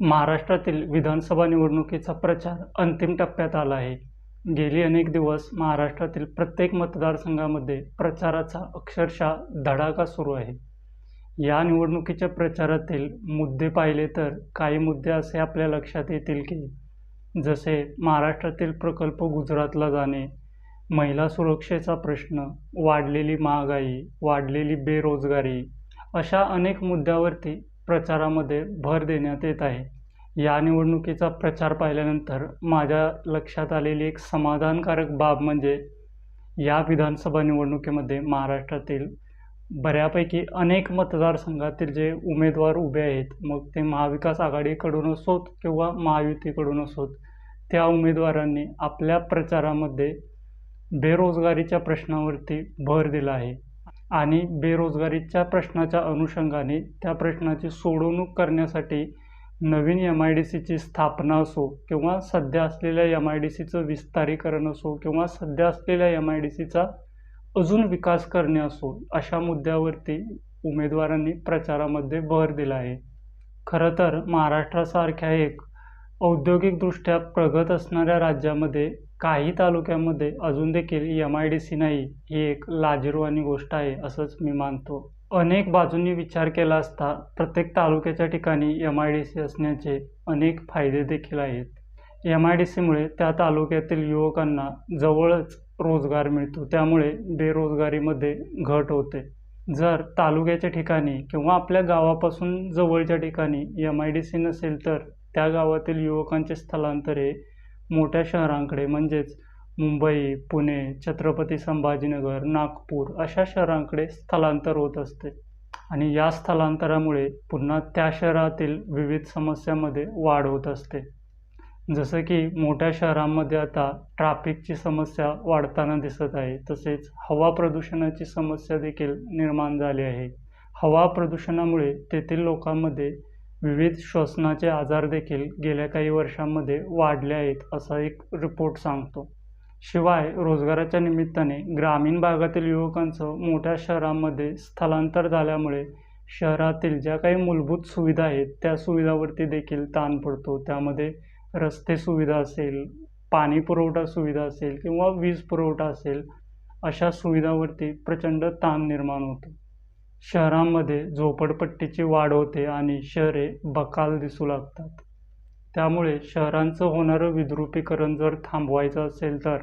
महाराष्ट्रातील विधानसभा निवडणुकीचा प्रचार अंतिम टप्प्यात आला आहे. गेली अनेक दिवस महाराष्ट्रातील प्रत्येक मतदारसंघामध्ये प्रचाराचा अक्षरशः धडाका सुरू आहे. या निवडणुकीच्या प्रचारातील मुद्दे पाहिले तर काही मुद्दे असे आपल्या लक्षात येतील की जसे महाराष्ट्रातील प्रकल्प गुजरातला जाणे महिला सुरक्षेचा प्रश्न वाढलेली महागाई वाढलेली बेरोजगारी अशा अनेक मुद्द्यावरती प्रचारामध्ये भर देण्यात येत आहे. या निवडणुकीचा प्रचार पाहिल्यानंतर माझ्या लक्षात आलेली एक समाधानकारक बाब म्हणजे या विधानसभा निवडणुकीमध्ये महाराष्ट्रातील बऱ्यापैकी अनेक मतदारसंघातील जे उमेदवार उभे आहेत मग ते महाविकास आघाडीकडून असोत किंवा महायुतीकडून असोत त्या उमेदवारांनी आपल्या प्रचारामध्ये बेरोजगारीच्या प्रश्नावरती भर दिला आहे. आणि बेरोजगारीच्या प्रश्नाच्या अनुषंगाने त्या प्रश्नाची सोडवणूक करण्यासाठी नवीन एम आय डी सीची स्थापना असो किंवा सध्या असलेल्या एम आय डी सीचं विस्तारीकरण असो किंवा सध्या असलेल्या एम आय डी सीचा अजून विकास करणे असो अशा मुद्द्यावरती उमेदवारांनी प्रचारामध्ये भर दिला आहे. खरं तर महाराष्ट्रासारख्या एक औद्योगिकदृष्ट्या प्रगत असणाऱ्या राज्यामध्ये काही तालुक्यामध्ये अजून देखील एम आय डी सी नाही ही एक लाजिरवाणी गोष्ट आहे असंच मी मानतो. अनेक बाजूंनी विचार केला असता प्रत्येक तालुक्याच्या ठिकाणी एम आय डी सी असण्याचे अनेक फायदे देखील आहेत. एम आय डी सीमुळे त्या तालुक्यातील युवकांना जवळच रोजगार मिळतो. त्यामुळे बेरोजगारीमध्ये घट होते. जर तालुक्याच्या ठिकाणी किंवा आपल्या गावापासून जवळच्या ठिकाणी एम आय डी सी नसेल तर त्या गावातील युवकांचे स्थलांतर हे मोठ्या शहरांकडे म्हणजेच मुंबई पुणे छत्रपती संभाजीनगर नागपूर अशा शहरांकडे स्थलांतर होत असते. आणि या स्थलांतरामुळे पुन्हा त्या शहरातील विविध समस्यांमध्ये वाढ होत असते. जसं की मोठ्या शहरांमध्ये आता ट्राफिकची समस्या वाढताना दिसत आहे तसेच हवा प्रदूषणाची समस्या देखील निर्माण झाली आहे. हवा प्रदूषणामुळे तेथील लोकांमध्ये विविध श्वसनाचे आजार देखील गेल्या काही वर्षांमध्ये वाढले आहेत असा एक रिपोर्ट सांगतो. शिवाय रोजगाराच्या निमित्ताने ग्रामीण भागातील युवकांचं मोठ्या शहरांमध्ये स्थलांतर झाल्यामुळे शहरातील ज्या काही मूलभूत सुविधा आहेत त्या सुविधावरती देखील ताण पडतो. त्यामध्ये रस्ते सुविधा असेल पाणी पुरवठा सुविधा असेल किंवा वीज पुरवठा असेल अशा सुविधावरती प्रचंड ताण निर्माण होतो. शहरांमध्ये झोपडपट्टीची वाढ होते आणि शहरे बकाल दिसू लागतात. त्यामुळे शहरांचं होणारं विद्रुपीकरण जर थांबवायचं असेल तर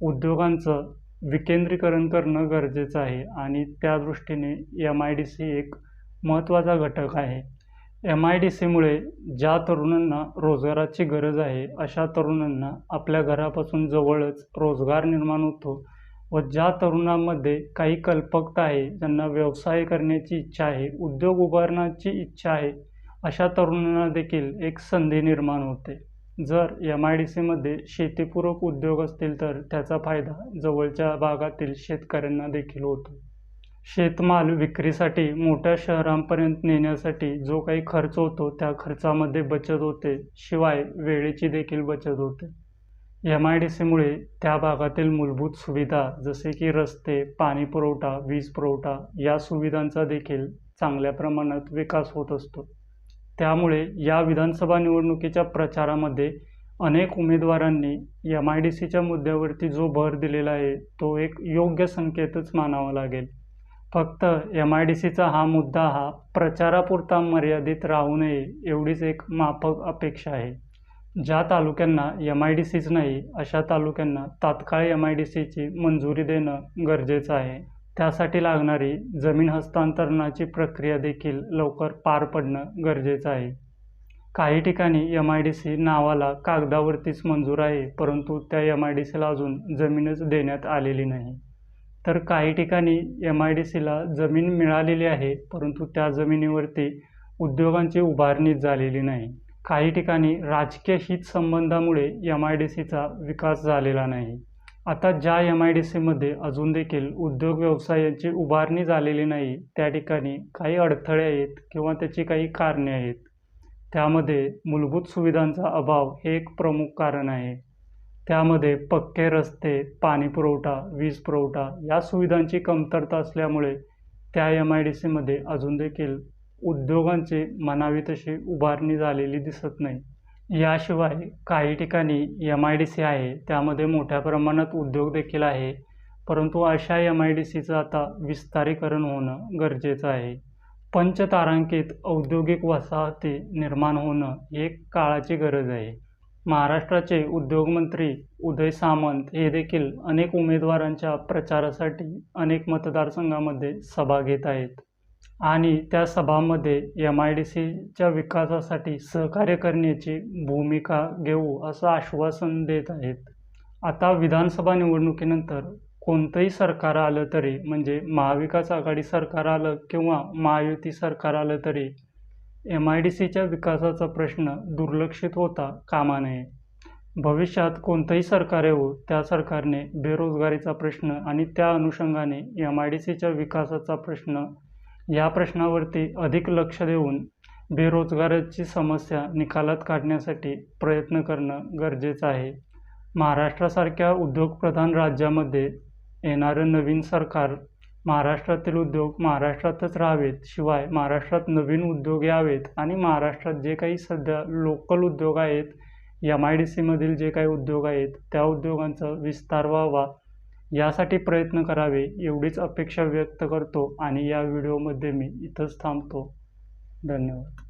उद्योगांचं विकेंद्रीकरण करणं गरजेचं आहे आणि त्या दृष्टीने एम आय डी सी एक महत्त्वाचा घटक आहे. एम आय डी सीमुळे ज्या तरुणांना रोजगाराची गरज आहे अशा तरुणांना आपल्या घरापासून जवळच रोजगार निर्माण होतो व ज्या तरुणांमध्ये काही कल्पकता आहे ज्यांना व्यवसाय करण्याची इच्छा आहे उद्योग उभारण्याची इच्छा आहे अशा तरुणांना देखील एक संधी निर्माण होते. जर एम आय डी सीमध्ये शेतीपूरक उद्योग असतील तर त्याचा फायदा जवळच्या भागातील शेतकऱ्यांना देखील होतो. शेतमाल विक्रीसाठी मोठ्या शहरांपर्यंत नेण्यासाठी जो काही खर्च होतो त्या खर्चामध्ये बचत होते. शिवाय वेळेची देखील बचत होते. एम आय डी सीमुळे त्या भागातील मूलभूत सुविधा जसे की रस्ते पाणी पुरवठा वीज पुरवठा या सुविधांचा देखील चांगल्या प्रमाणात विकास होत असतो. त्यामुळे या विधानसभा निवडणुकीच्या प्रचारामध्ये अनेक उमेदवारांनी एम आय डी सीच्या मुद्द्यावरती जो भर दिलेला आहे तो एक योग्य संकेतच मानावा लागेल. फक्त एम आय डी सीचा हा मुद्दा हा प्रचारापुरता मर्यादित राहू नये एवढीच एक माफक अपेक्षा आहे. ज्या तालुक्यांना एम आय डी सीच नाही अशा तालुक्यांना तात्काळ एम आय डी सीची मंजुरी देणं गरजेचं आहे. त्यासाठी लागणारी जमीन हस्तांतरणाची प्रक्रिया देखील लवकर पार पडणं गरजेचं आहे. काही ठिकाणी एम आय डी सी नावाला कागदावरतीच मंजूर आहे परंतु त्या एम आय डी सीला अजून जमीनच देण्यात आलेली नाही. तर काही ठिकाणी एम आय डी सीला जमीन मिळालेली आहे परंतु त्या जमिनीवरती उद्योगांची उभारणी झालेली नाही. काही ठिकाणी राजकीय हितसंबंधामुळे एम आय डी सीचा विकास झालेला नाही. आता ज्या एम आय डी सीमध्ये अजून देखील उद्योग व्यवसायांची उभारणी झालेली नाही त्या ठिकाणी काही अडथळे आहेत किंवा त्याची काही कारणे आहेत. त्यामध्ये मूलभूत सुविधांचा अभाव हे एक प्रमुख कारण आहे. त्यामध्ये पक्के रस्ते पाणीपुरवठा वीज पुरवठा या सुविधांची कमतरता असल्यामुळे त्या एम आय डी सीमध्ये अजून देखील उद्योगांची म्हणावी तशी उभारणी झालेली दिसत नाही. याशिवाय काही ठिकाणी एम आय डी सी आहे त्यामध्ये मोठ्या प्रमाणात उद्योग देखील आहे परंतु अशा एम आय डी सीचं आता विस्तारीकरण होणं गरजेचं आहे. पंचतारांकित औद्योगिक वसाहती निर्माण होणं ही एक काळाची गरज आहे. महाराष्ट्राचे उद्योगमंत्री उदय सामंत हे देखील अनेक उमेदवारांच्या प्रचारासाठी अनेक मतदारसंघामध्ये सभा घेत आहेत. आणि त्या सभामध्ये एम आय डी सीच्या विकासासाठी सहकार्य करण्याची भूमिका घेऊ असं आश्वासन देत आहेत. आता विधानसभा निवडणुकीनंतर कोणतंही सरकार आलं तरी म्हणजे महाविकास आघाडी सरकार आलं किंवा महायुती सरकार आलं तरी एम आय डी सीच्या विकासाचा प्रश्न दुर्लक्षित होता कामा नये. भविष्यात कोणतंही सरकार येऊ त्या सरकारने बेरोजगारीचा प्रश्न आणि त्या अनुषंगाने एम आय डी सीच्या विकासाचा प्रश्न या प्रश्नावरती अधिक लक्ष देऊन बेरोजगाराची समस्या निकालात काढण्यासाठी प्रयत्न करणं गरजेचं आहे. महाराष्ट्रासारख्या उद्योगप्रधान राज्यामध्ये येणारं नवीन सरकार महाराष्ट्रातील उद्योग महाराष्ट्रातच राहावेत शिवाय महाराष्ट्रात नवीन उद्योग यावेत आणि महाराष्ट्रात जे काही सध्या लोकल उद्योग आहेत एम आय डी सीमधील जे काही उद्योग आहेत त्या उद्योगांचा विस्तार व्हावा. यासाठी प्रयत्न करावे एवढीच अपेक्षा व्यक्त करतो आणि या व्हिडिओमध्ये मी इथंच थांबतो. धन्यवाद.